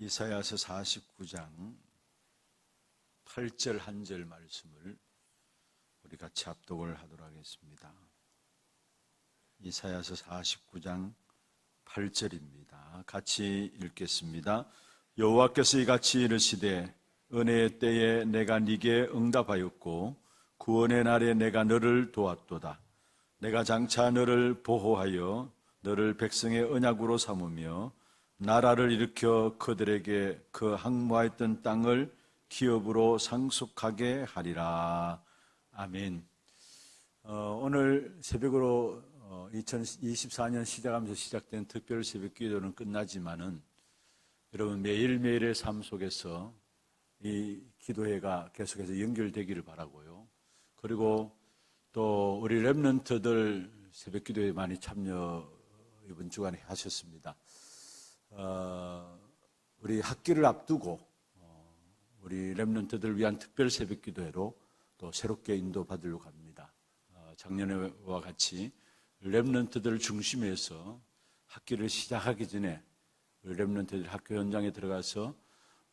이사야서 49장 8절 한 절 말씀을 우리 같이 합독을 하도록 하겠습니다. 이사야서 49장 8절입니다. 같이 읽겠습니다. 여호와께서 이같이 이르시되 은혜의 때에 내가 네게 응답하였고 구원의 날에 내가 너를 도왔도다. 내가 장차 너를 보호하여 너를 백성의 언약으로 삼으며 나라를 일으켜 그들에게 그 항모하였던 땅을 기업으로 상속하게 하리라. 아멘. 어, 오늘 새벽으로 어, 2024년 시작하면서 시작된 특별 새벽 기도는 끝나지만은 여러분 매일매일의 삶 속에서 이 기도회가 계속해서 연결되기를 바라고요. 그리고 또 우리 랩런트들 새벽 기도에 많이 참여 이번 주간에 하셨습니다. 어, 우리 학기를 앞두고 어, 우리 랩런트들 위한 특별 새벽 기도회로 또 새롭게 인도받으려고 합니다. 어, 작년에와 같이 랩런트들 중심에서 학기를 시작하기 전에 랩런트들 학교 현장에 들어가서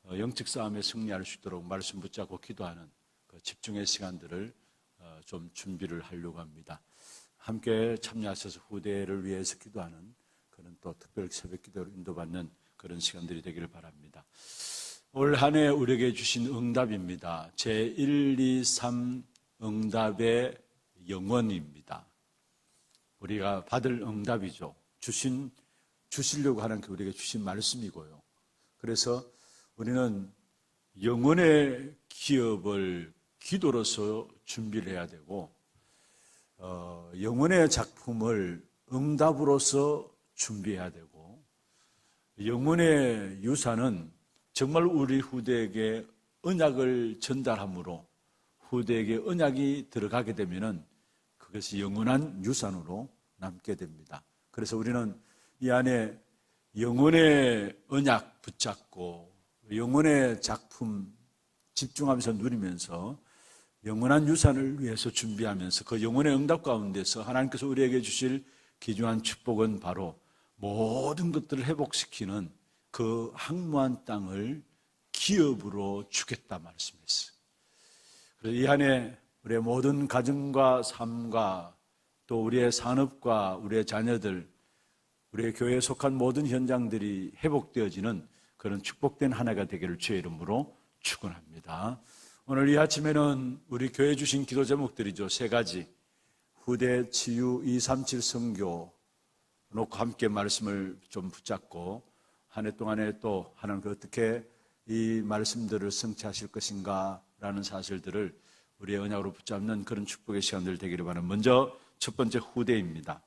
어, 영적 싸움에 승리할 수 있도록 말씀 붙잡고 기도하는 그 집중의 시간들을 어, 좀 준비를 하려고 합니다. 함께 참여하셔서 후대를 위해서 기도하는 그런 또 특별 새벽 기도를 인도받는 그런 시간들이 되기를 바랍니다. 올 한 해 우리에게 주신 응답입니다. 제 1, 2, 3 응답의 영원입니다. 우리가 받을 응답이죠. 주신, 주시려고 하는 그 우리에게 주신 말씀이고요. 그래서 우리는 영원의 기업을 기도로서 준비를 해야 되고, 어, 영원의 작품을 응답으로서 준비해야 되고, 영원의 유산은 정말 우리 후대에게 언약을 전달함으로 후대에게 언약이 들어가게 되면은 그것이 영원한 유산으로 남게 됩니다. 그래서 우리는 이 안에 영원의 언약 붙잡고 영원의 작품 집중하면서 누리면서 영원한 유산을 위해서 준비하면서 그 영원의 응답 가운데서 하나님께서 우리에게 주실 귀중한 축복은 바로 모든 것들을 회복시키는 그 항무한 땅을 기업으로 주겠다 말씀했어요. 이 안에 우리의 모든 가정과 삶과 또 우리의 산업과 우리의 자녀들, 우리의 교회에 속한 모든 현장들이 회복되어지는 그런 축복된 한 해가 되기를 주의 이름으로 축원합니다. 오늘 이 아침에는 우리 교회 주신 기도 제목들이죠. 세 가지. 후대 치유 237 성교 놓고 함께 말씀을 좀 붙잡고 한 해 동안에 또 하나님 어떻게 이 말씀들을 성취하실 것인가 라는 사실들을 우리의 언약으로 붙잡는 그런 축복의 시간들 되기를 바랍니다. 먼저 첫 번째 후대입니다.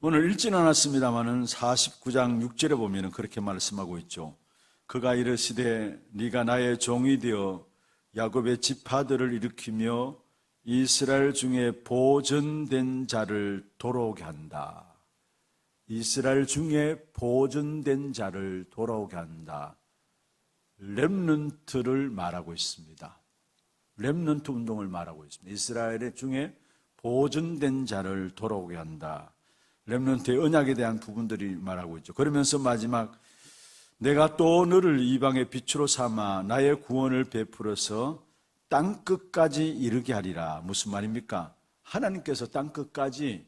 오늘 읽지는 않았습니다만은 49장 6절에 보면은 그렇게 말씀하고 있죠. 그가 이르시되 네가 나의 종이 되어 야곱의 지파들을 일으키며 이스라엘 중에 보존된 자를 돌아오게 한다. 이스라엘 중에 보존된 자를 돌아오게 한다. 렘넌트를 말하고 있습니다. 렘넌트 운동을 말하고 있습니다. 이스라엘 중에 보존된 자를 돌아오게 한다. 렘넌트의 언약에 대한 부분들이 말하고 있죠. 그러면서 마지막 내가 또 너를 이방의 빛으로 삼아 나의 구원을 베풀어서 땅 끝까지 이르게 하리라. 무슨 말입니까? 하나님께서 땅 끝까지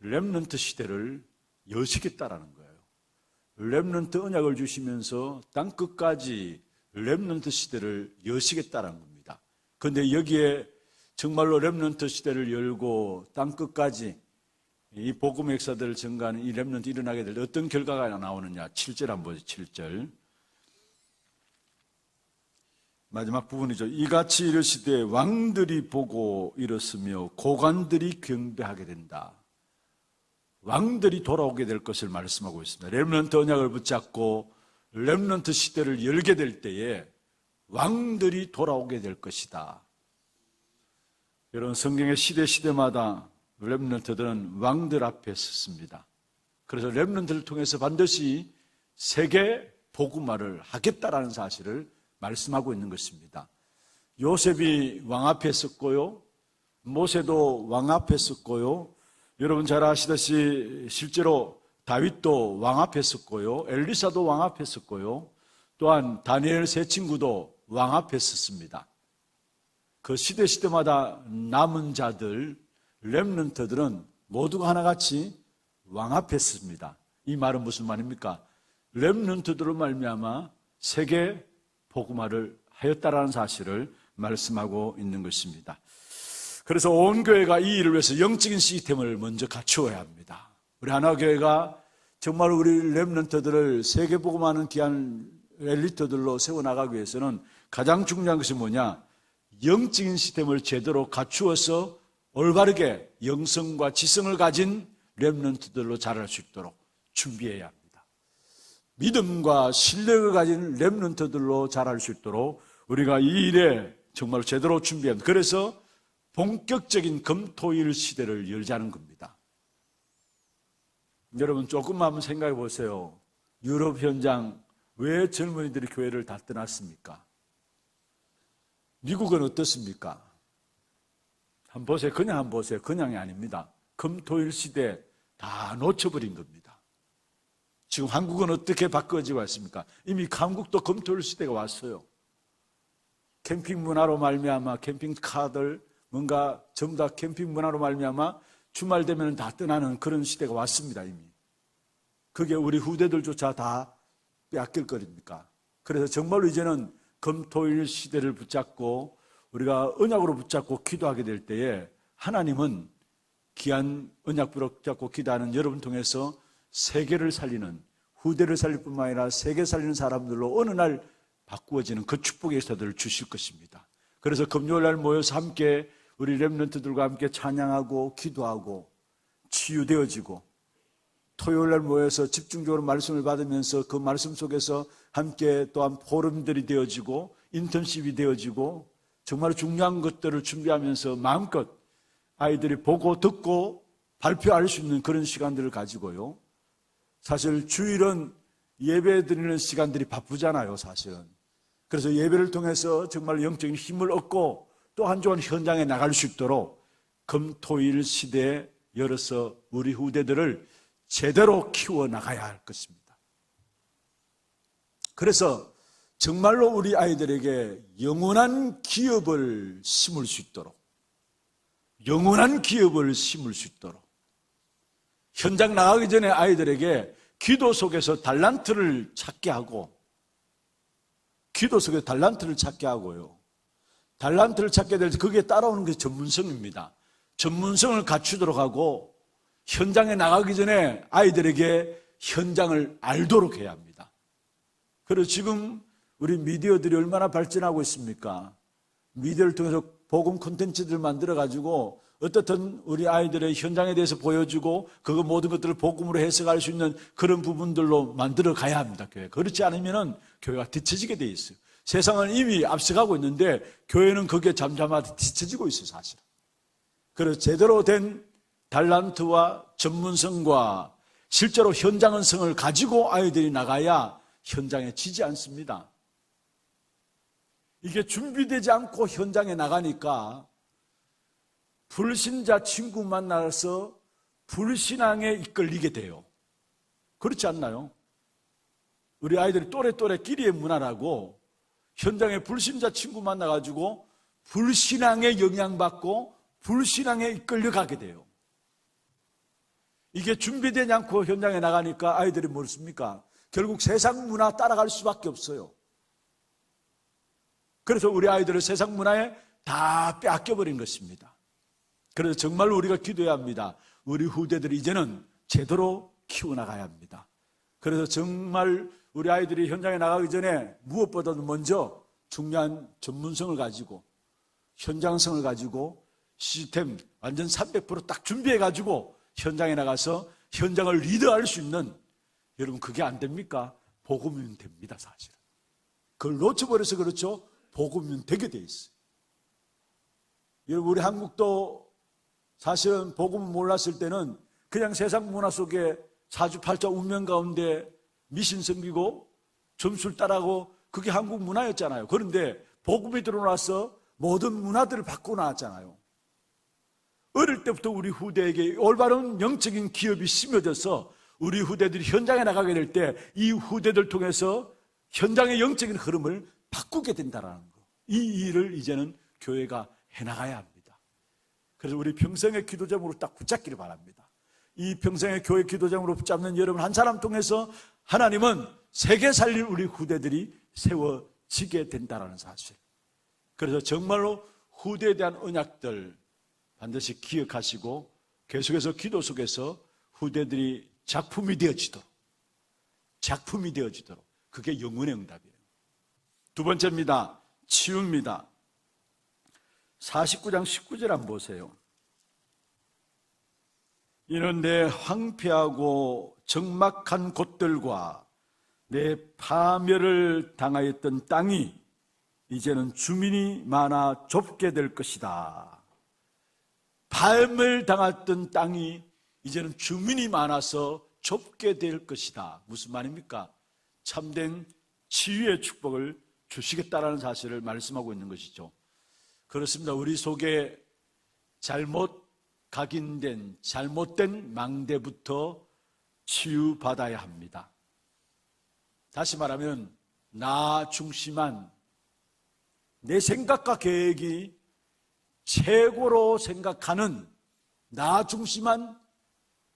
렘넌트 시대를 여시겠다라는 거예요. 렘넌트 언약을 주시면서 땅 끝까지 렘넌트 시대를 여시겠다라는 겁니다. 그런데 여기에 정말로 렘넌트 시대를 열고 땅 끝까지 이 복음 역사들을 증가하는 이 렘넌트 일어나게 될 어떤 결과가 나오느냐? 7절 한번 보죠. 7절. 마지막 부분이죠. 이같이 이르시되 왕들이 보고 일었으며 고관들이 경배하게 된다. 왕들이 돌아오게 될 것을 말씀하고 있습니다. 렘넌트 언약을 붙잡고 렘넌트 시대를 열게 될 때에 왕들이 돌아오게 될 것이다. 여러분 성경의 시대 시대마다 렘넌트들은 왕들 앞에 섰습니다. 그래서 렘넌트를 통해서 반드시 세계 복음화를 하겠다라는 사실을 말씀하고 있는 것입니다. 요셉이 왕 앞에 섰고요. 모세도 왕 앞에 섰고요. 여러분 잘 아시다시 실제로 다윗도 왕앞했었고요. 엘리사도 왕앞했었고요. 또한 다니엘 세 친구도 왕앞했었습니다. 그 시대 시대마다 남은 자들, 렘넌트들은 모두가 하나같이 왕앞했습니다. 이 말은 무슨 말입니까? 렘넌트들을 말미암아 세계 복음화를 하였다라는 사실을 말씀하고 있는 것입니다. 그래서 온 교회가 이 일을 위해서 영적인 시스템을 먼저 갖추어야 합니다. 우리 하나교회가 정말 우리 렘넌트들을 세계 복음하는 귀한 엘리트들로 세워나가기 위해서는 가장 중요한 것이 뭐냐? 영적인 시스템을 제대로 갖추어서 올바르게 영성과 지성을 가진 렘넌트들로 자랄 수 있도록 준비해야 합니다. 믿음과 신뢰를 가진 렘넌트들로 자랄 수 있도록 우리가 이 일에 정말 제대로 준비합니다. 그래서 본격적인 금토일 시대를 열자는 겁니다. 여러분 조금만 한번 생각해 보세요. 유럽 현장 왜 젊은이들이 교회를 다 떠났습니까? 미국은 어떻습니까? 한번 보세요. 그냥 한번 보세요. 그냥이 아닙니다. 금토일 시대 다 놓쳐버린 겁니다. 지금 한국은 어떻게 바꿔지고 있습니까? 이미 한국도 금토일 시대가 왔어요. 캠핑 문화로 말미암아 캠핑카들 뭔가 전부 다 캠핑 문화로 말미암아 주말 되면 다 떠나는 그런 시대가 왔습니다 이미. 그게 우리 후대들조차 다 빼앗길 거립니까? 그래서 정말로 이제는 금토일 시대를 붙잡고 우리가 언약으로 붙잡고 기도하게 될 때에 하나님은 귀한 언약부로 붙잡고 기도하는 여러분 통해서 세계를 살리는 후대를 살릴 뿐만 아니라 세계 살리는 사람들로 어느 날 바꾸어지는 그 축복의 역사들을 주실 것입니다. 그래서 금요일 날 모여서 함께 우리 렘런트들과 함께 찬양하고 기도하고 치유되어지고 토요일 날 모여서 집중적으로 말씀을 받으면서 그 말씀 속에서 함께 또한 포럼들이 되어지고 인턴십이 되어지고 정말 중요한 것들을 준비하면서 마음껏 아이들이 보고 듣고 발표할 수 있는 그런 시간들을 가지고요. 사실 주일은 예배 드리는 시간들이 바쁘잖아요, 사실은. 그래서 예배를 통해서 정말 영적인 힘을 얻고 또 한 주간 현장에 나갈 수 있도록 금토일 시대에 열어서 우리 후대들을 제대로 키워 나가야 할 것입니다. 그래서 정말로 우리 아이들에게 영원한 기업을 심을 수 있도록 영원한 기업을 심을 수 있도록 현장 나가기 전에 아이들에게 기도 속에서 달란트를 찾게 하고 기도 속에 달란트를 찾게 하고요. 달란트를 찾게 될 때 그게 따라오는 게 전문성입니다. 전문성을 갖추도록 하고 현장에 나가기 전에 아이들에게 현장을 알도록 해야 합니다. 그리고 지금 우리 미디어들이 얼마나 발전하고 있습니까? 미디어를 통해서 복음 콘텐츠들 만들어 가지고 어떻든 우리 아이들의 현장에 대해서 보여주고 그거 모든 것들을 복음으로 해석할 수 있는 그런 부분들로 만들어 가야 합니다. 교회. 그렇지 않으면은 교회가 뒤처지게 돼 있어요. 세상은 이미 앞서가고 있는데 교회는 거기에 잠잠하게 뒤처지고 있어요, 사실. 그래서 제대로 된 달란트와 전문성과 실제로 현장성을 가지고 아이들이 나가야 현장에 지지 않습니다. 이게 준비되지 않고 현장에 나가니까 불신자 친구 만나서 불신앙에 이끌리게 돼요. 그렇지 않나요? 우리 아이들이 또래또래 끼리의 문화라고 현장에 불신자 친구 만나가지고 불신앙에 영향받고 불신앙에 이끌려 가게 돼요. 이게 준비되지 않고 현장에 나가니까 아이들이 뭐습니까 결국 세상 문화 따라갈 수밖에 없어요. 그래서 우리 아이들을 세상 문화에 다 빼앗겨버린 것입니다. 그래서 정말 우리가 기도해야 합니다. 우리 후대들이 이제는 제대로 키워나가야 합니다. 그래서 정말 우리 아이들이 현장에 나가기 전에 무엇보다도 먼저 중요한 전문성을 가지고 현장성을 가지고 시스템 완전 300%딱 준비해 가지고 현장에 나가서 현장을 리드할 수 있는 여러분 그게 안 됩니까? 복음이면 됩니다 사실. 그걸 놓쳐버려서 그렇죠. 복음이면 되게 돼 있어요. 여러분 우리 한국도 사실은 복음을 몰랐을 때는 그냥 세상 문화 속에 사주팔자 운명 가운데 미신 섬기고 점수를 따라고 그게 한국 문화였잖아요. 그런데 복음이 들어와서 모든 문화들을 바꾸고 나왔잖아요. 어릴 때부터 우리 후대에게 올바른 영적인 기업이 심어져서 우리 후대들이 현장에 나가게 될 때 이 후대들 통해서 현장의 영적인 흐름을 바꾸게 된다라는 거. 이 일을 이제는 교회가 해나가야 합니다. 그래서 우리 평생의 기도점으로 딱 붙잡기를 바랍니다. 이 평생의 교회 기도점으로 붙잡는 여러분 한 사람 통해서 하나님은 세계 살릴 우리 후대들이 세워지게 된다라는 사실. 그래서 정말로 후대에 대한 언약들 반드시 기억하시고 계속해서 기도 속에서 후대들이 작품이 되어지도록 작품이 되어지도록 그게 영혼의 응답이에요. 두 번째입니다. 치유입니다. 49장 19절 한번 보세요. 이는 내 황폐하고 적막한 곳들과 내 파멸을 당하였던 땅이 이제는 주민이 많아 좁게 될 것이다. 파멸 당했던 땅이 이제는 주민이 많아서 좁게 될 것이다. 무슨 말입니까? 참된 치유의 축복을 주시겠다라는 사실을 말씀하고 있는 것이죠. 그렇습니다. 우리 속에 잘못 각인된 잘못된 망대부터 치유받아야 합니다. 다시 말하면 나 중심한 내 생각과 계획이 최고로 생각하는 나 중심한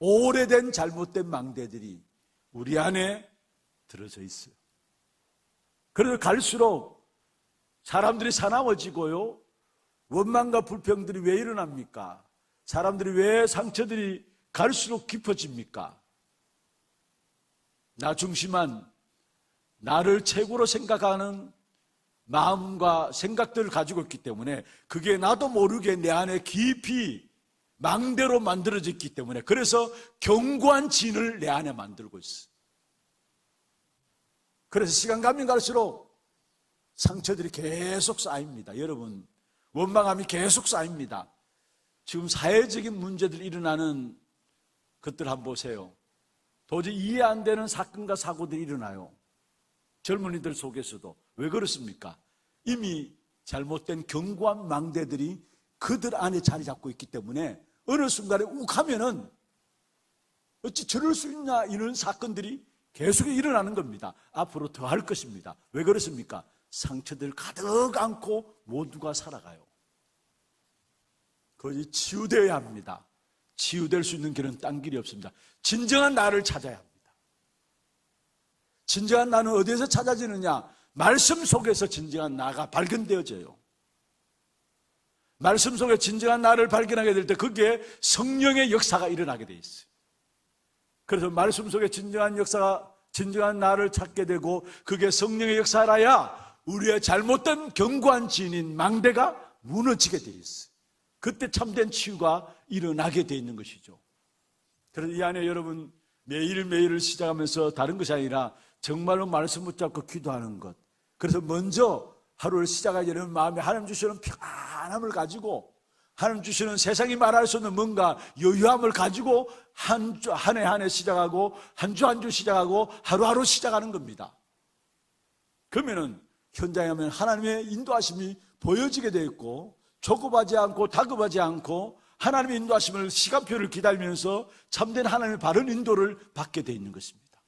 오래된 잘못된 망대들이 우리 안에 들어져 있어요. 그래서 갈수록 사람들이 사나워지고요. 원망과 불평들이 왜 일어납니까? 사람들이 왜 상처들이 갈수록 깊어집니까? 나 중심한 나를 최고로 생각하는 마음과 생각들을 가지고 있기 때문에 그게 나도 모르게 내 안에 깊이 망대로 만들어졌기 때문에 그래서 견고한 진을 내 안에 만들고 있어. 그래서 시간 가면 갈수록 상처들이 계속 쌓입니다. 여러분, 원망함이 계속 쌓입니다. 지금 사회적인 문제들이 일어나는 것들 한번 보세요. 도저히 이해 안 되는 사건과 사고들이 일어나요. 젊은이들 속에서도. 왜 그렇습니까? 이미 잘못된 견고한 망대들이 그들 안에 자리 잡고 있기 때문에 어느 순간에 욱 하면은 어찌 저럴 수 있냐 이런 사건들이 계속 일어나는 겁니다. 앞으로 더 할 것입니다. 왜 그렇습니까? 상처들 가득 안고 모두가 살아가요. 그것이 치유되어야 합니다. 치유될 수 있는 길은 딴 길이 없습니다. 진정한 나를 찾아야 합니다. 진정한 나는 어디에서 찾아지느냐? 말씀 속에서 진정한 나가 발견되어져요. 말씀 속에 진정한 나를 발견하게 될 때 그게 성령의 역사가 일어나게 돼 있어요. 그래서 말씀 속에 진정한 역사가 진정한 나를 찾게 되고 그게 성령의 역사라야 우리의 잘못된 견고한 지인인 망대가 무너지게 돼 있어요. 그때 참된 치유가 일어나게 돼 있는 것이죠. 그래서 이 안에 여러분 매일매일을 시작하면서 다른 것이 아니라 정말로 말씀 붙잡고 기도하는 것. 그래서 먼저 하루를 시작하기 전에 마음에 하나님 주시는 평안함을 가지고 하나님 주시는 세상이 말할 수 없는 뭔가 여유함을 가지고 한 주, 한 해 한 해 시작하고 한 주 한 주 시작하고 하루하루 시작하는 겁니다. 그러면은 현장에 하면 하나님의 인도하심이 보여지게 되어 있고 조급하지 않고 다급하지 않고 하나님의 인도하심을 시간표를 기다리면서 참된 하나님의 바른 인도를 받게 되어 있는 것입니다.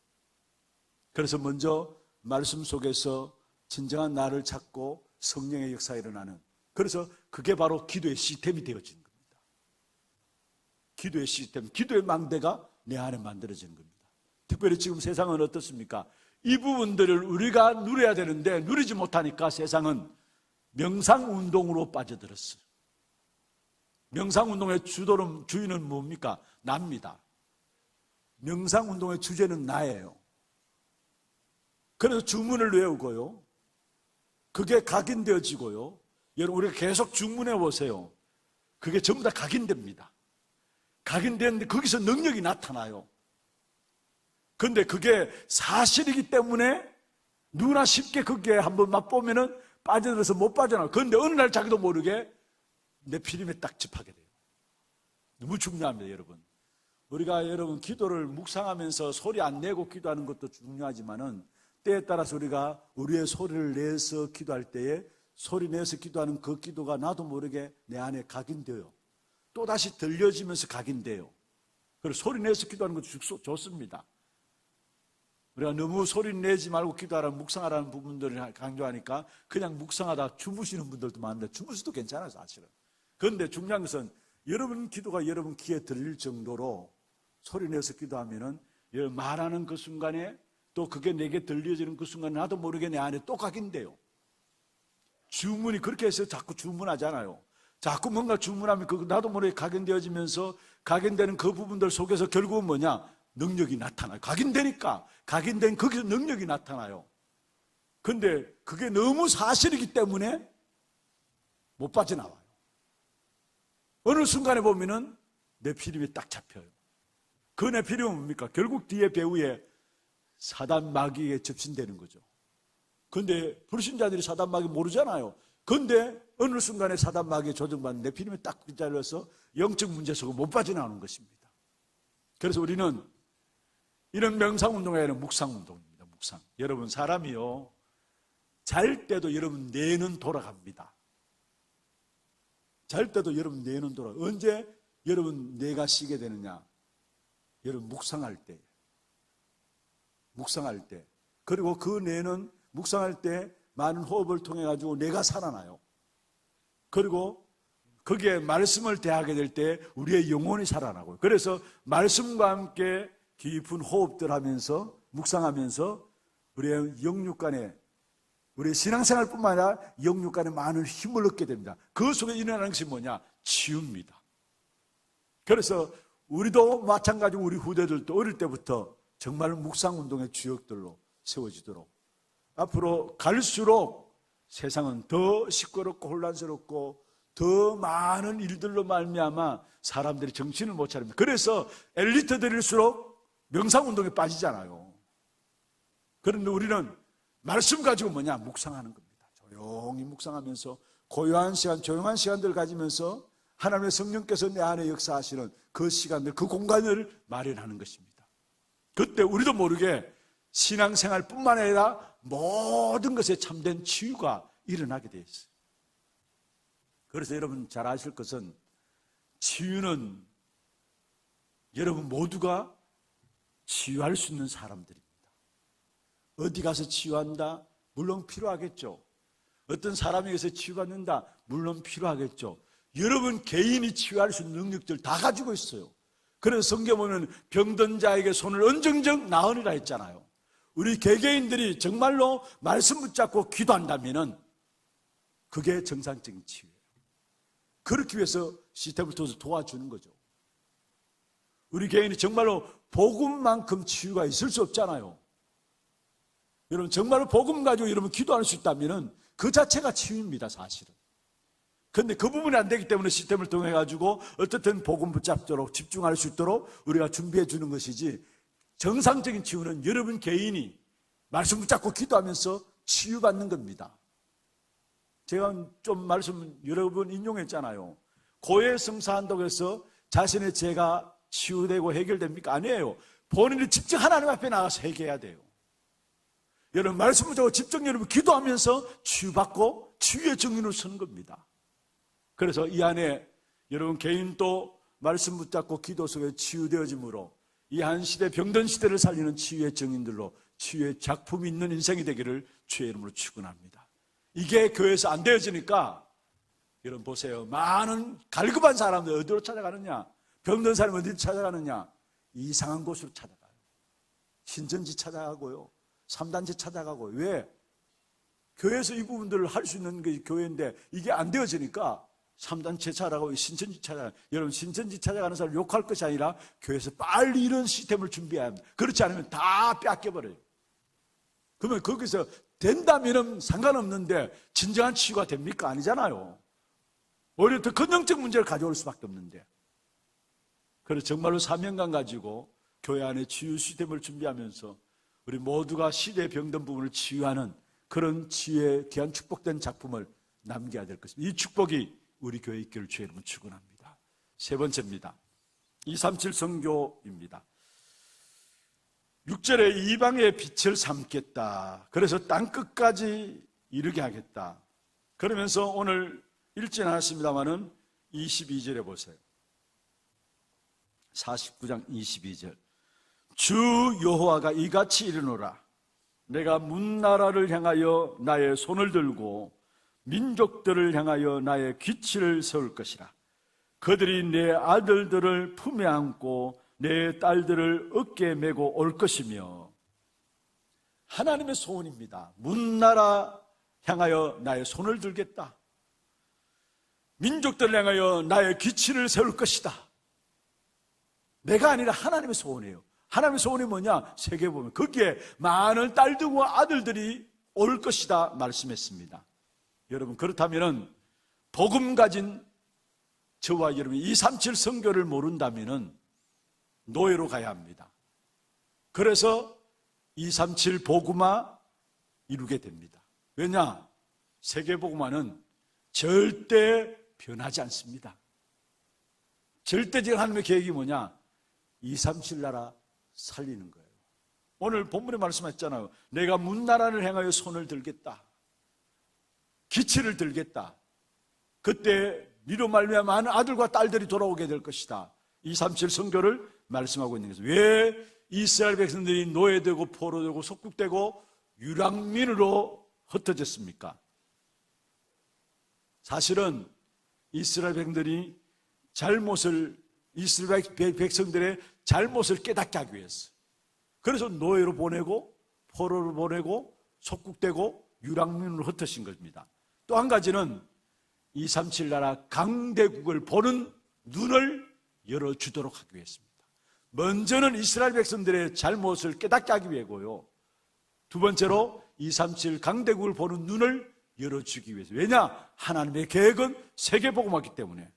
그래서 먼저 말씀 속에서 진정한 나를 찾고 성령의 역사가 일어나는 그래서 그게 바로 기도의 시스템이 되어지는 겁니다. 기도의 시스템, 기도의 망대가 내 안에 만들어지는 겁니다. 특별히 지금 세상은 어떻습니까? 이 부분들을 우리가 누려야 되는데 누리지 못하니까 세상은 명상운동으로 빠져들었어요. 명상운동의 주도는, 주인은 뭡니까? 납니다. 명상운동의 주제는 나예요. 그래서 주문을 외우고요. 그게 각인되어지고요. 여러분, 우리가 계속 주문해 보세요. 그게 전부 다 각인됩니다. 각인되는데 거기서 능력이 나타나요. 근데 그게 사실이기 때문에 누구나 쉽게 그게 한번 맛보면은 빠져들어서 못 빠져나와. 그런데 어느 날 자기도 모르게 내 피림에 딱 집하게 돼요. 너무 중요합니다, 여러분. 우리가 여러분 기도를 묵상하면서 소리 안 내고 기도하는 것도 중요하지만은 때에 따라서 우리가 우리의 소리를 내서 기도할 때에 소리 내서 기도하는 그 기도가 나도 모르게 내 안에 각인돼요. 또다시 들려지면서 각인돼요. 그리고 소리 내서 기도하는 것도 좋- 좋습니다. 우리가 너무 소리 내지 말고 기도하라는 묵상하라는 부분들을 강조하니까 그냥 묵상하다 주무시는 분들도 많은데 주무셔도 괜찮아요 사실은. 그런데 중요한 것은 여러분 기도가 여러분 귀에 들릴 정도로 소리 내서 기도하면은 말하는 그 순간에 또 그게 내게 들려지는 그 순간 나도 모르게 내 안에 또 각인돼요. 주문이 그렇게 해서 자꾸 주문하잖아요. 자꾸 뭔가 주문하면 그 나도 모르게 각인되어지면서 각인되는 그 부분들 속에서 결국은 뭐냐? 능력이 나타나요. 각인되니까 각인된 거기서 능력이 나타나요. 근데 그게 너무 사실이기 때문에 못 빠져나와요. 어느 순간에 보면은 내 필임이 딱 잡혀요. 그내 필임은 뭡니까? 결국 뒤에 배후에 사단 마귀에 접신되는 거죠. 근데 불신자들이 사단 마귀 모르잖아요. 근데 어느 순간에 사단 마귀에 조정받는 내 필임에 딱 잘려서 영적 문제 속에 못 빠져나오는 것입니다. 그래서 우리는 이런 명상 운동에는 묵상 운동입니다. 묵상. 여러분 사람이요 잘 때도 여러분 뇌는 돌아갑니다. 잘 때도 여러분 뇌는 돌아. 언제 여러분 뇌가 쉬게 되느냐? 여러분 묵상할 때. 묵상할 때. 그리고 그 뇌는 묵상할 때 많은 호흡을 통해 가지고 뇌가 살아나요. 그리고 거기에 말씀을 대하게 될 때 우리의 영혼이 살아나고요. 그래서 말씀과 함께 깊은 호흡들 하면서 묵상하면서 우리의 영육 간에 우리의 신앙생활뿐만 아니라 영육 간에 많은 힘을 얻게 됩니다. 그 속에 일어나는 것이 뭐냐? 치유입니다. 그래서 우리도 마찬가지로 우리 후대들도 어릴 때부터 정말 묵상 운동의 주역들로 세워지도록 앞으로 갈수록 세상은 더 시끄럽고 혼란스럽고 더 많은 일들로 말미암아 사람들이 정신을 못 차립니다. 그래서 엘리트들일수록 명상 운동에 빠지잖아요. 그런데 우리는 말씀 가지고 뭐냐 묵상하는 겁니다. 조용히 묵상하면서 고요한 시간, 조용한 시간들을 가지면서 하나님의 성령께서 내 안에 역사하시는 그 시간들, 그 공간을 마련하는 것입니다. 그때 우리도 모르게 신앙생활 뿐만 아니라 모든 것에 참된 치유가 일어나게 되어 있어요. 그래서 여러분 잘 아실 것은 치유는 여러분 모두가 치유할 수 있는 사람들입니다. 어디 가서 치유한다? 물론 필요하겠죠. 어떤 사람에게서 치유받는다? 물론 필요하겠죠. 여러분 개인이 치유할 수 있는 능력들 다 가지고 있어요. 그래서 성경 보면 병든 자에게 손을 언정정 나으리라 했잖아요. 우리 개개인들이 정말로 말씀 붙잡고 기도한다면은 그게 정상적인 치유예요. 그렇기 위해서 시스템을 통해서 도와주는 거죠. 우리 개인이 정말로 복음만큼 치유가 있을 수 없잖아요. 여러분 정말로 복음 가지고 여러분 기도할 수 있다면은 그 자체가 치유입니다, 사실은. 근데 그 부분이 안 되기 때문에 시스템을 통해 가지고 어떻든 복음 붙잡도록 집중할 수 있도록 우리가 준비해 주는 것이지 정상적인 치유는 여러분 개인이 말씀 붙잡고 기도하면서 치유받는 겁니다. 제가 좀 말씀 여러 번 인용했잖아요. 고해 성사한다고 해서 자신의 죄가 치유되고 해결됩니까? 아니에요. 본인이 직접 하나님 앞에 나가서 해결해야 돼요. 여러분 말씀 붙잡고 집중 여러분 기도하면서 치유받고 치유의 정인으로 서는 겁니다. 그래서 이 안에 여러분 개인도 말씀 붙잡고 기도 속에 치유되어짐으로 이 한 시대 병든 시대를 살리는 치유의 정인들로 치유의 작품이 있는 인생이 되기를 주의 이름으로 축원합니다. 이게 교회에서 안 되어지니까 여러분 보세요. 많은 갈급한 사람들 어디로 찾아가느냐? 병든 사람이 어디 찾아가느냐? 이상한 곳으로 찾아가요. 신전지 찾아가고요. 삼단지 찾아가고요. 왜? 교회에서 이 부분들을 할 수 있는 게 교회인데 이게 안 되어지니까 삼단체 찾아가고 신천지 찾아가 여러분 신천지 찾아가는 사람 욕할 것이 아니라 교회에서 빨리 이런 시스템을 준비해야 합니다. 그렇지 않으면 다 뺏겨버려요. 그러면 거기서 된다면은 상관없는데 진정한 치유가 됩니까? 아니잖아요. 오히려 더 근영적 문제를 가져올 수밖에 없는데. 그래서 정말로 사명감 가지고 교회 안에 치유 시스템을 준비하면서 우리 모두가 시대의 병든 부분을 치유하는 그런 치유의 귀한 축복된 작품을 남겨야 될 것입니다. 이 축복이 우리 교회에 있기를 주의 이름으로 축원합니다. 세 번째입니다. 237 성교입니다. 6절에 이방의 빛을 삼겠다. 그래서 땅 끝까지 이르게 하겠다. 그러면서 오늘 읽지는 않았습니다만은 22절에 보세요. 49장 22절. 주 여호와가 이같이 이르노라. 내가 문나라를 향하여 나의 손을 들고 민족들을 향하여 나의 귀치를 세울 것이라. 그들이 내 아들들을 품에 안고 내 딸들을 어깨에 메고 올 것이며 하나님의 소원입니다. 문나라 향하여 나의 손을 들겠다. 민족들을 향하여 나의 기치를 세울 것이다. 내가 아니라 하나님의 소원이에요. 하나님의 소원이 뭐냐? 세계 보면 거기에 많은 딸들과 아들들이 올 것이다 말씀했습니다. 여러분 그렇다면은 복음 가진 저와 여러분이 237 성교를 모른다면은 노예로 가야 합니다. 그래서 237 복음화 이루게 됩니다. 왜냐? 세계 복음화는 절대 변하지 않습니다. 절대적 하나님의 계획이 뭐냐? 237 나라 살리는 거예요. 오늘 본문에 말씀했잖아요. 내가 문나라를 향하여 손을 들겠다. 기치를 들겠다. 그때 니로 말미암아 많은 아들과 딸들이 돌아오게 될 것이다. 237 성교를 말씀하고 있는 것입니다. 왜 이스라엘 백성들이 노예되고 포로되고 속국되고 유랑민으로 흩어졌습니까? 사실은 이스라엘 백성들이 잘못을 이스라엘 백성들의 잘못을 깨닫게 하기 위해서 그래서 노예로 보내고 포로로 보내고 속국되고 유랑민으로 흩어진 겁니다. 또 한 가지는 237 나라 강대국을 보는 눈을 열어주도록 하기 위해서입니다. 먼저는 이스라엘 백성들의 잘못을 깨닫게 하기 위해고요. 두 번째로 237 강대국을 보는 눈을 열어주기 위해서. 왜냐? 하나님의 계획은 세계복음하기 때문에.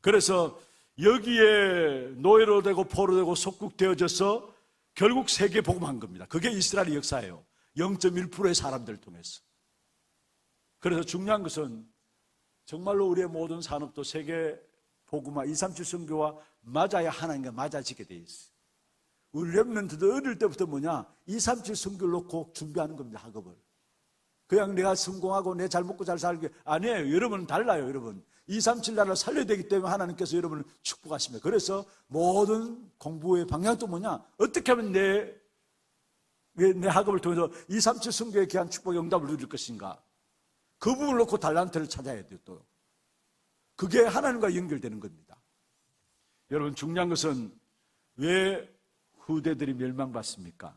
그래서 여기에 노예로 되고 포로 되고 속국되어져서 결국 세계 복음한 겁니다. 그게 이스라엘의 역사예요. 0.1%의 사람들을 통해서. 그래서 중요한 것은 정말로 우리의 모든 산업도 세계 복음화 237 선교와 맞아야 하나님과 맞아지게 돼 있어요. 우리 랩런트도 어릴 때부터 뭐냐 237 선교를 놓고 준비하는 겁니다. 학업을. 그냥 내가 성공하고 내 잘 먹고 잘 살게 아니에요. 여러분은 달라요. 여러분. 237 나라를 살려야 되기 때문에 하나님께서 여러분을 축복하십니다. 그래서 모든 공부의 방향도 뭐냐 어떻게 하면 내, 내 학업을 통해서 237 선교에 귀한 축복의 응답을 누릴 것인가 그 부분을 놓고 달란트를 찾아야 돼요. 또. 그게 하나님과 연결되는 겁니다. 여러분 중요한 것은 왜 후대들이 멸망받습니까?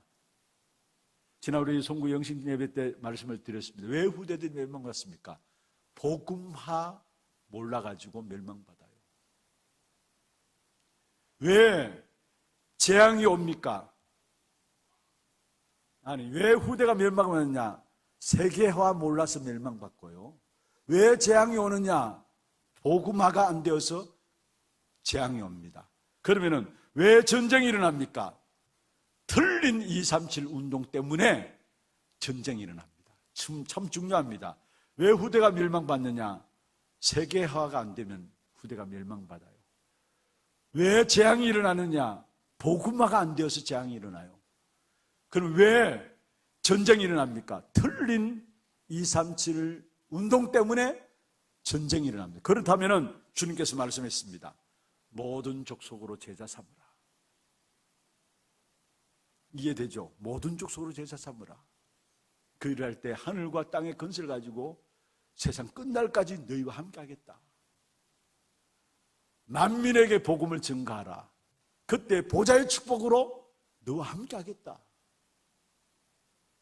지난 우리 송구 영신 예배 때 말씀을 드렸습니다. 왜 후대들이 멸망받습니까? 복음화 몰라가지고 멸망받아요. 왜 재앙이 옵니까? 아니, 왜 후대가 멸망받느냐? 세계화 몰라서 멸망받고요. 왜 재앙이 오느냐? 복음화가 안 되어서 재앙이 옵니다. 그러면은 왜 전쟁이 일어납니까? 틀린 237 운동 때문에 전쟁이 일어납니다. 참, 참 중요합니다. 왜 후대가 멸망받느냐? 세계화가 안 되면 후대가 멸망받아요. 왜 재앙이 일어나느냐? 복음화가 안 되어서 재앙이 일어나요. 그럼 왜 전쟁이 일어납니까? 틀린 237 운동 때문에 전쟁이 일어납니다. 그렇다면 주님께서 말씀했습니다. 모든 족속으로 제자 삼으라. 이해되죠? 모든 족속으로 제자 삼으라. 그 일을 할때 하늘과 땅의 건설을 가지고 세상 끝날까지 너희와 함께 하겠다. 만민에게 복음을 증가하라. 그때 보좌의 축복으로 너와 함께 하겠다.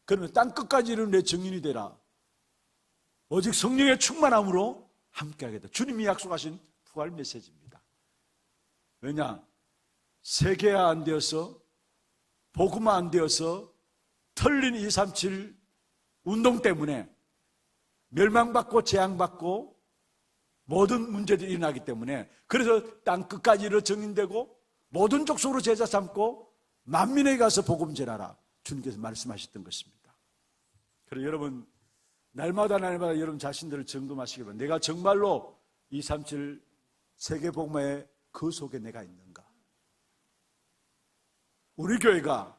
그러면 땅 끝까지 이르는 내 증인이 되라. 오직 성령의 충만함으로 함께 하겠다. 주님이 약속하신 부활 메시지입니다. 왜냐? 세계화 안 되어서 복음화 안 되어서 털린 237 운동 때문에 멸망받고 재앙받고 모든 문제들이 일어나기 때문에 그래서 땅 끝까지 이르러 정인되고 모든 족속으로 제자 삼고 만민에게 가서 복음 전하라 주님께서 말씀하셨던 것입니다. 그래서 여러분 날마다 날마다 여러분 자신들을 점검하시기 바랍니다. 내가 정말로 237 세계 복음의 그 속에 내가 있는가? 우리 교회가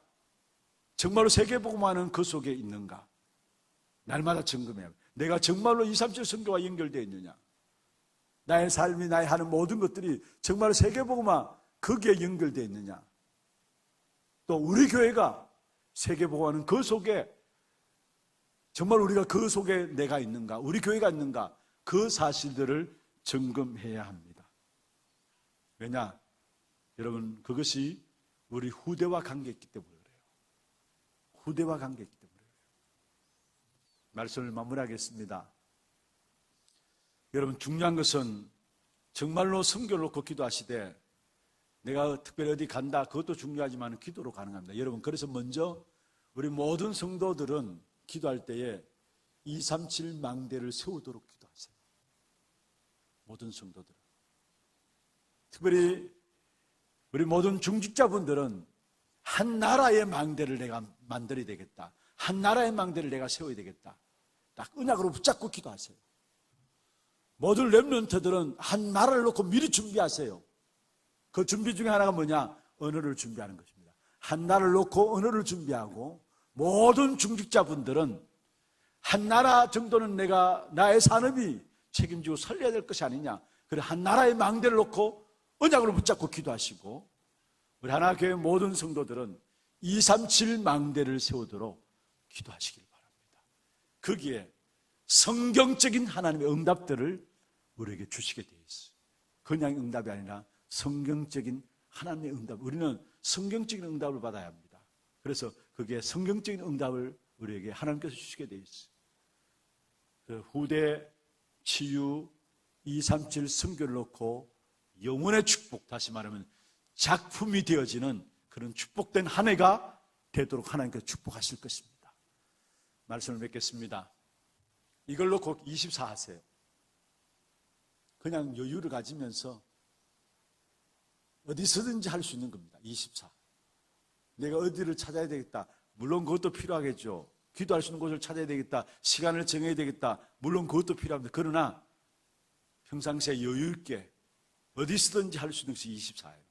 정말로 세계 복음하는 그 속에 있는가? 날마다 점검해야 합니다. 내가 정말로 237 성교와 연결되어 있느냐? 나의 삶이 나의 하는 모든 것들이 정말 세계복음화 거기에 연결되어 있느냐? 또 우리 교회가 세계보고하는 그 속에 정말 우리가 그 속에 내가 있는가? 우리 교회가 있는가? 그 사실들을 점검해야 합니다. 왜냐? 여러분, 그것이 우리 후대와 관계있기 때문에 그래요. 후대와 관계있기. 말씀을 마무리하겠습니다. 여러분, 중요한 것은 정말로 성결 놓고 기도하시되 내가 특별히 어디 간다 그것도 중요하지만 기도로 가능합니다. 여러분 그래서 먼저 우리 모든 성도들은 기도할 때에 237 망대를 세우도록 기도하세요. 모든 성도들은 특별히 우리 모든 중직자분들은 한 나라의 망대를 내가 만들어야 되겠다. 한 나라의 망대를 내가 세워야 되겠다. 딱 은약으로 붙잡고 기도하세요. 모든 랩런트들은 한 나라를 놓고 미리 준비하세요. 그 준비 중에 하나가 뭐냐? 언어를 준비하는 것입니다. 한 나라를 놓고 언어를 준비하고 모든 중직자분들은 한 나라 정도는 내가 나의 산업이 책임지고 살려야 될 것이 아니냐. 그래 한 나라의 망대를 놓고 언약으로 붙잡고 기도하시고 우리 하나교회 모든 성도들은 237 망대를 세우도록 기도하시길 바랍니다. 거기에 성경적인 하나님의 응답들을 우리에게 주시게 되어 있어요. 그냥 응답이 아니라 성경적인 하나님의 응답. 우리는 성경적인 응답을 받아야 합니다. 그래서 그게 성경적인 응답을 우리에게 하나님께서 주시게 되어 있어요. 그 후대 치유 237 성교를 놓고 영혼의 축복, 다시 말하면 작품이 되어지는 그런 축복된 한 해가 되도록 하나님께서 축복하실 것입니다. 말씀을 맺겠습니다. 이걸 놓고 24 하세요. 그냥 여유를 가지면서 어디서든지 할 수 있는 겁니다. 24. 내가 어디를 찾아야 되겠다. 물론 그것도 필요하겠죠. 기도할 수 있는 곳을 찾아야 되겠다. 시간을 정해야 되겠다. 물론 그것도 필요합니다. 그러나 평상시에 여유 있게 어디서든지 할 수 있는 것이 24예요.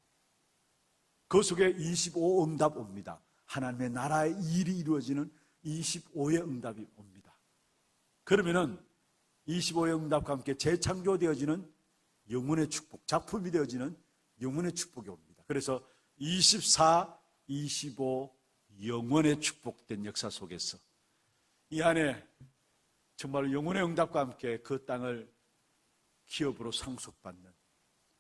그 속에 25 응답 옵니다. 하나님의 나라의 일이 이루어지는 25의 응답이 옵니다. 그러면은 25의 응답과 함께 재창조되어지는 영혼의 축복, 작품이 되어지는 영혼의 축복이 옵니다. 그래서 24, 25 영혼의 축복된 역사 속에서 이 안에 정말 영혼의 응답과 함께 그 땅을 기업으로 상속받는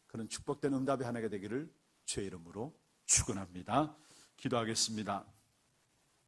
그런 축복된 응답의 하나가 되기를 주의 이름으로 축원합니다. 기도하겠습니다.